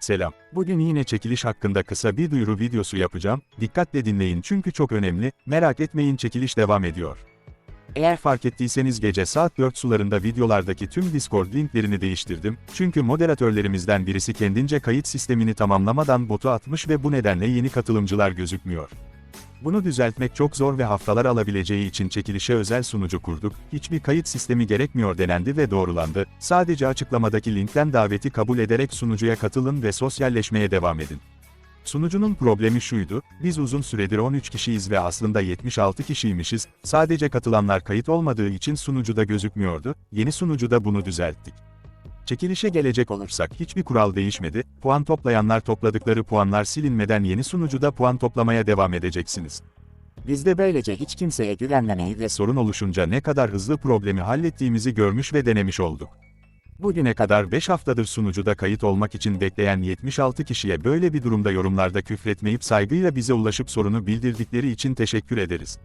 Selam. Bugün yine çekiliş hakkında kısa bir duyuru videosu yapacağım. Dikkatle dinleyin çünkü çok önemli. Merak etmeyin çekiliş devam ediyor. Eğer fark ettiyseniz gece saat 4 sularında videolardaki tüm Discord linklerini değiştirdim. Çünkü moderatörlerimizden birisi kendince kayıt sistemini tamamlamadan botu atmış ve bu nedenle yeni katılımcılar gözükmüyor. Bunu düzeltmek çok zor ve haftalar alabileceği için çekilişe özel sunucu kurduk. Hiçbir kayıt sistemi gerekmiyor denendi ve doğrulandı. Sadece açıklamadaki linkten daveti kabul ederek sunucuya katılın ve sosyalleşmeye devam edin. Sunucunun problemi şuydu, biz uzun süredir 13 kişiyiz ve aslında 76 kişiymişiz, sadece katılanlar kayıt olmadığı için sunucuda gözükmüyordu, yeni sunucuda bunu düzelttik. Çekilişe gelecek olursak hiçbir kural değişmedi, puan toplayanlar topladıkları puanlar silinmeden yeni sunucuda puan toplamaya devam edeceksiniz. Biz de böylece hiç kimseye güvenmemeyi ve sorun oluşunca ne kadar hızlı problemi hallettiğimizi görmüş ve denemiş olduk. Bugüne kadar 5 haftadır sunucuda kayıt olmak için bekleyen 76 kişiye böyle bir durumda yorumlarda küfretmeyip saygıyla bize ulaşıp sorunu bildirdikleri için teşekkür ederiz.